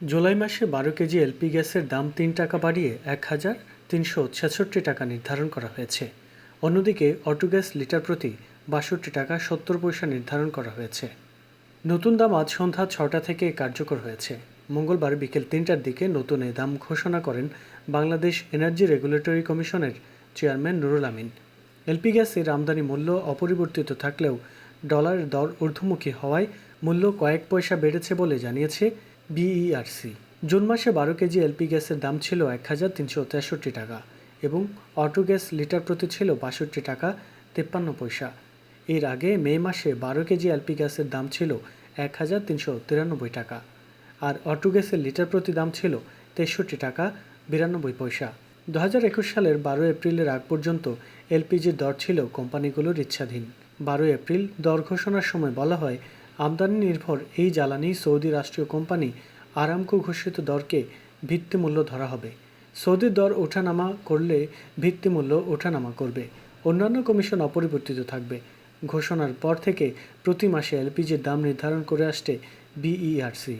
জুলাই মাসে বারো KG LP গ্যাসের দাম তিন টাকা বাড়িয়ে এক হাজার তিনশো ছেষট্টি টাকা নির্ধারণ করা হয়েছে। অন্যদিকে অটো গ্যাস লিটার প্রতি বাষট্টি টাকা সত্তর পয়সা নির্ধারণ করা হয়েছে। নতুন দাম আজ সন্ধ্যা ছটা থেকে কার্যকর হয়েছে। মঙ্গলবার বিকেল তিনটার দিকে নতুন এই দাম ঘোষণা করেন বাংলাদেশ এনার্জি রেগুলেটরি কমিশনের চেয়ারম্যান নুরুল আমিন। এলপি গ্যাসের আমদানি মূল্য অপরিবর্তিত থাকলেও ডলারের দর ঊর্ধ্বমুখী হওয়ায় মূল্য কয়েক পয়সা বেড়েছে বলে জানিয়েছে বিইআরসি জুন মাসে বারো কেজি এলপি গ্যাসের দাম ছিল এক হাজার তিনশো তেষট্টি টাকা এবং অটো গ্যাস লিটার প্রতি ছিল বাষট্টি টাকা তেপ্পান্ন পয়সা। এর আগে মে মাসে বারো কেজি এলপি গ্যাসের দাম ছিল এক হাজার তিনশো তিরানব্বই টাকা আর অটো গ্যাসের লিটার প্রতি দাম ছিল তেষট্টি টাকা বিরানব্বই পয়সা। দু হাজার একুশ সালের বারো এপ্রিলের আগ পর্যন্ত এলপিজির দর ছিল কোম্পানিগুলোর ইচ্ছাধীন। বারো এপ্রিল দর ঘোষণার সময় বলা হয় আমদানি নির্ভর এই জ্বালানি সৌদি রাষ্ট্রীয় কোম্পানি আরামকো ঘোষিত দরকে ভিত্তিমূল্য ধরা হবে। সৌদির দর ওঠানামা করলে ভিত্তিমূল্য ওঠানামা করবে। অন্যান্য কমিশন অপরিবর্তিত থাকবে। ঘোষণার পর থেকে প্রতি মাসে এলপিজির দাম নির্ধারণ করে আসছে বিইআরসি।